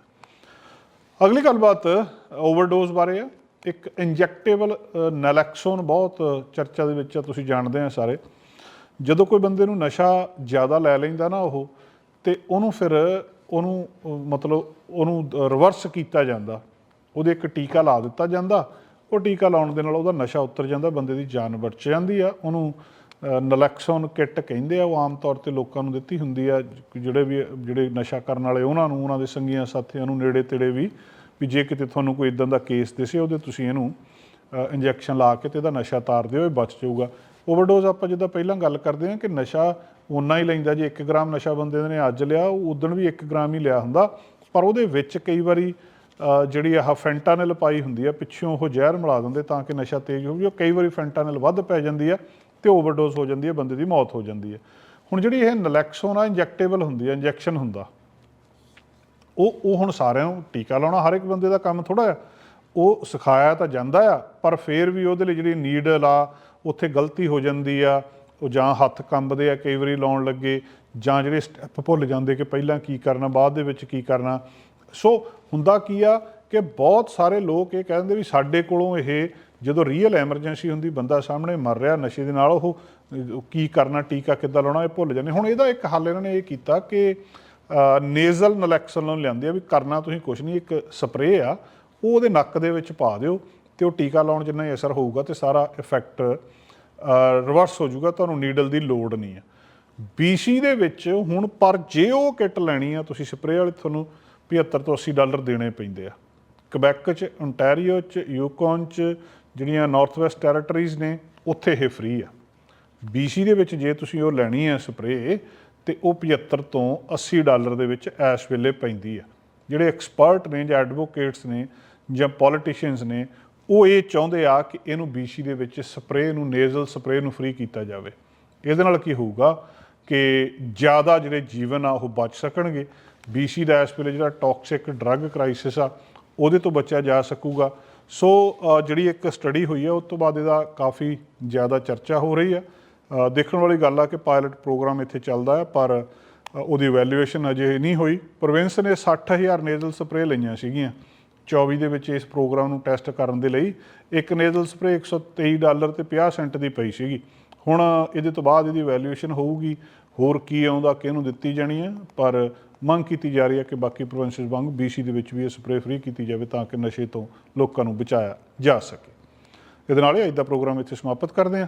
ਅਗਲੀ ਗੱਲਬਾਤ ਓਵਰਡੋਜ਼ ਬਾਰੇ ਆ। ਇੱਕ ਇੰਜੈਕਟੇਬਲ ਨੈਲੈਕਸੋਨ ਬਹੁਤ ਚਰਚਾ ਦੇ ਵਿੱਚ ਆ, ਤੁਸੀਂ ਜਾਣਦੇ ਆ ਸਾਰੇ। ਜਦੋਂ ਕੋਈ ਬੰਦੇ ਨੂੰ ਨਸ਼ਾ ਜ਼ਿਆਦਾ ਲੈ ਲੈਂਦਾ ਨਾ ਉਹ, ਤੇ ਉਹਨੂੰ ਫਿਰ ਉਹਨੂੰ, ਮਤਲਬ ਉਹਨੂੰ ਰਿਵਰਸ ਕੀਤਾ ਜਾਂਦਾ। ਉਹਦੇ ਇੱਕ ਟੀਕਾ ਲਾ ਦਿੱਤਾ ਜਾਂਦਾ। ਉਹ ਟੀਕਾ ਲਾਉਣ ਦੇ ਨਾਲ ਉਹਦਾ ਨਸ਼ਾ ਉਤਰ ਜਾਂਦਾ, ਬੰਦੇ ਦੀ ਜਾਨ ਬਚ ਜਾਂਦੀ ਆ। ਉਹਨੂੰ ਨਲੈਕਸੋਨ ਕਿੱਟ ਕਹਿੰਦੇ ਆ, ਉਹ ਆਮ ਤੌਰ ਤੇ ਲੋਕਾਂ ਨੂੰ ਦਿੱਤੀ ਹੁੰਦੀ ਆ। ਜਿਹੜੇ ਵੀ, ਜਿਹੜੇ ਨਸ਼ਾ ਕਰਨ ਵਾਲੇ ਉਹਨਾਂ ਨੂੰ, ਉਹਨਾਂ ਦੇ ਸੰਗੀਆਂ, ਸਾਥੀਆਂ ਨੂੰ ਨੇੜੇ ਤੇੜੇ ਵੀ ਵੀ ਜੇ ਕਿਤੇ ਤੁਹਾਨੂੰ ਕੋਈ ਇਦਾਂ ਦਾ ਕੇਸ ਦਿਸੇ ਉਹਦੇ ਤੁਸੀਂ ਇਹਨੂੰ ਇੰਜੈਕਸ਼ਨ ਲਾ ਕੇ ਤੇ ਇਹਦਾ ਨਸ਼ਾ ਤਾਰ ਦਿਓ, ਇਹ ਬਚ ਜਾਊਗਾ। ਓਵਰਡੋਜ਼ ਆਪਾਂ ਜਿੱਦਾਂ ਪਹਿਲਾਂ ਗੱਲ ਕਰਦੇ ਹਾਂ ਕਿ ਨਸ਼ਾ ਉਨਾ ਹੀ ਲੈਂਦਾ, ਜੇ 1 ਗ੍ਰਾਮ ਨਸ਼ਾ ਬੰਦੇ ਨੇ ਅੱਜ ਲਿਆ, ਉਹ ਉਦੋਂ ਵੀ 1 ਗ੍ਰਾਮ ਹੀ ਲਿਆ ਹੁੰਦਾ। ਪਰ ਉਹਦੇ ਵਿੱਚ ਕਈ ਵਾਰੀ ਜਿਹੜੀ ਆਹ ਫੈਂਟਾਨਿਲ ਪਾਈ ਹੁੰਦੀ ਆ, ਪਿੱਛੋਂ ਉਹ ਜ਼ਹਿਰ ਮਿਲਾ ਦਿੰਦੇ ਤਾਂ ਕਿ ਨਸ਼ਾ ਤੇਜ਼ ਹੋ ਜਾਵੇ ਕਈ ਵਾਰੀ ਫੈਂਟਾਨਿਲ ਵੱਧ ਪੈ ਜਾਂਦੀ ਆ ਤੇ ਓਵਰਡੋਜ਼ ਹੋ ਜਾਂਦੀ ਹੈ ਬੰਦੇ ਦੀ ਮੌਤ ਹੋ ਜਾਂਦੀ ਹੈ ਹੁਣ ਜਿਹੜੀ ਇਹ ਨਲੈਕਸੋਨ ਆ ਇੰਜੈਕਟੇਬਲ ਹੁੰਦੀ ਆ ਇੰਜੈਕਸ਼ਨ ਹੁੰਦਾ। ਉਹ ਉਹ ਹੁਣ ਸਾਰਿਆਂ ਨੂੰ ਟੀਕਾ ਲਾਉਣਾ, ਹਰ ਇੱਕ ਬੰਦੇ ਦਾ ਕੰਮ ਥੋੜਾ ਆ ਉਹ ਸਿਖਾਇਆ ਤਾਂ ਜਾਂਦਾ ਆ, ਪਰ ਫੇਰ ਵੀ ਉਹਦੇ ਲਈ ਜਿਹੜੀ ਨੀਡਲ ਆ, ਉੱਥੇ ਗਲਤੀ ਹੋ ਜਾਂਦੀ ਆ, ਉਹ ਜਾਂ ਹੱਥ ਕੰਬਦੇ ਆ ਕਈ ਵਾਰੀ ਲਾਉਣ ਲੱਗੇ, ਜਾਂ ਜਿਹੜੇ ਸਟੈਪ ਭੁੱਲ ਜਾਂਦੇ ਕਿ ਪਹਿਲਾਂ ਕੀ ਕਰਨਾ, ਬਾਅਦ ਦੇ ਵਿੱਚ ਕੀ ਕਰਨਾ। ਸੋ ਹੁੰਦਾ ਕੀ ਆ ਕਿ ਬਹੁਤ ਸਾਰੇ ਲੋਕ ਇਹ ਕਹਿੰਦੇ ਵੀ ਸਾਡੇ ਕੋਲੋਂ ਇਹ ਜਦੋਂ ਰੀਅਲ ਐਮਰਜੈਂਸੀ ਹੁੰਦੀ, ਬੰਦਾ ਸਾਹਮਣੇ ਮਰ ਰਿਹਾ, ਨਸ਼ੇ ਦੇ ਨਾਲ ਉਹ ਉਹ ਕੀ ਕਰਨਾ, ਟੀਕਾ ਕਿੱਦਾਂ ਲਾਉਣਾ, ਇਹ ਭੁੱਲ ਜਾਂਦੇ। ਹੁਣ ਇਹਦਾ ਇੱਕ ਹੱਲ ਇਹਨਾਂ ਨੇ ਇਹ ਕੀਤਾ ਕਿ ਨੇਜ਼ਲ ਨਲੈਕਸਲ ਨੂੰ ਲਿਆਂਦੇ ਆ ਵੀ ਕਰਨਾ ਤੁਸੀਂ ਕੁਝ ਨਹੀਂ, ਇੱਕ ਸਪਰੇਅ ਆ ਉਹ ਉਹਦੇ ਨੱਕ ਦੇ ਵਿੱਚ ਪਾ ਦਿਓ ਤੇ ਉਹ ਟੀਕਾ ਲਾਉਣ ਜਿੰਨਾ ਹੀ ਅਸਰ ਹੋਊਗਾ ਤੇ ਸਾਰਾ ਇਫੈਕਟ ਰਿਵਰਸ ਹੋ ਜਾਊਗਾ, ਤੁਹਾਨੂੰ ਨੀਡਲ ਦੀ ਲੋੜ ਨਹੀਂ ਆ। BC ਦੇ ਵਿੱਚ ਹੁਣ ਪਰ ਜੇ ਉਹ ਕਿੱਟ ਲੈਣੀ ਆ, ਤੁਸੀਂ ਸਪਰੇਅ ਵਾਲੇ ਤੁਹਾਨੂੰ 75 ਤੋਂ 80 ਡਾਲਰ ਦੇਣੇ ਪੈਂਦੇ ਆ। ਕਬੈਕ ਚ, ontario ਚ ਯੂਕਨ ਚ ਜਿਹੜੀਆਂ ਨਾਰਥ ਵੈਸਟ ਟੈਰੀਟਰੀਜ਼ ਨੇ, ਉੱਥੇ ਇਹ ਫ੍ਰੀ ਆ। BC ਦੇ ਵਿੱਚ ਜੇ ਤੁਸੀਂ ਉਹ ਲੈਣੀ ਹੈ ਸਪਰੇਅ ਤੇ ਉਹ 75 ਤੋਂ 80 ਡਾਲਰ ਦੇ ਵਿੱਚ ਇਸ ਵੇਲੇ ਪੈਂਦੀ ਆ। ਜਿਹੜੇ ਐਕਸਪਰਟ ਨੇ ਜਾਂ ਐਡਵੋਕੇਟਸ ਨੇ ਜਾਂ ਪੋਲੀਟੀਸ਼ੀਅਨਸ ਨੇ, ਉਹ ਇਹ ਚਾਹੁੰਦੇ ਆ ਕਿ ਇਹਨੂੰ BC ਦੇ ਵਿੱਚ ਸਪਰੇਅ ਨੂੰ ਨੇਜ਼ਲ ਸਪਰੇਅ ਨੂੰ ਫ੍ਰੀ ਕੀਤਾ ਜਾਵੇ। ਇਹਦੇ ਨਾਲ ਕੀ ਹੋਊਗਾ ਕਿ ਜ਼ਿਆਦਾ ਜਿਹੜੇ ਜੀਵਨ ਆ, ਉਹ ਬਚ ਸਕਣਗੇ। BC ਦਾ ਇਸ ਵੇਲੇ ਜਿਹੜਾ ਟੌਕਸਿਕ ਡਰੱਗ ਕ੍ਰਾਈਸਿਸ ਆ, ਉਹਦੇ ਤੋਂ ਬਚਿਆ ਜਾ ਸਕੂਗਾ। ਸੋ ਜਿਹੜੀ ਇੱਕ ਸਟੱਡੀ ਹੋਈ ਹੈ ਉਸ ਤੋਂ ਬਾਅਦ ਇਹਦਾ ਕਾਫੀ ਜ਼ਿਆਦਾ ਚਰਚਾ ਹੋ ਰਹੀ ਹੈ ਦੇਖਣ ਵਾਲੀ ਗੱਲ ਆ ਕਿ ਪਾਇਲਟ ਪ੍ਰੋਗਰਾਮ ਇੱਥੇ ਚੱਲਦਾ ਹੈ, ਪਰ ਉਹਦੀ ਵੈਲਿਊਏਸ਼ਨ ਅਜੇ ਨਹੀਂ ਹੋਈ। ਪ੍ਰੋਵਿੰਸ ਨੇ 60000 ਨੇਜ਼ਲ ਸਪਰੇਅ ਲਈਆਂ ਸੀਗੀਆਂ। 24 ਦੇ ਵਿੱਚ ਇਸ ਪ੍ਰੋਗਰਾਮ ਨੂੰ ਟੈਸਟ ਕਰਨ ਦੇ ਲਈ ਇੱਕ ਨੇਜ਼ਲ ਸਪਰੇਅ 123 ਡਾਲਰ ਤੇ 50 ਸੈਂਟ ਦੀ ਪਈ ਸੀਗੀ। ਹੁਣ ਇਹਦੇ ਤੋਂ ਬਾਅਦ ਇਹਦੀ ਵੈਲਿਊਏਸ਼ਨ ਹੋਊਗੀ, ਹੋਰ ਕੀ ਆਉਂਦਾ, ਕਿਹਨੂੰ ਦਿੱਤੀ ਜਾਣੀ ਹੈ? ਪਰ ਮੰਗ ਕੀਤੀ ਜਾ ਰਹੀ ਹੈ ਕਿ ਬਾਕੀ ਪ੍ਰੋਵਿੰਸਸ ਵਾਂਗ BC ਦੇ ਵਿੱਚ ਵੀ ਇਹ ਸਪਰੇਅ ਫ੍ਰੀ ਕੀਤੀ ਜਾਵੇ ਤਾਂ ਕਿ ਨਸ਼ੇ ਤੋਂ ਲੋਕਾਂ ਨੂੰ ਬਚਾਇਆ ਜਾ ਸਕੇ। ਇਹਦੇ ਨਾਲ ਹੀ ਅੱਜ ਦਾ ਪ੍ਰੋਗਰਾਮ ਇੱਥੇ ਸਮਾਪਤ ਕਰਦੇ ਹਾਂ।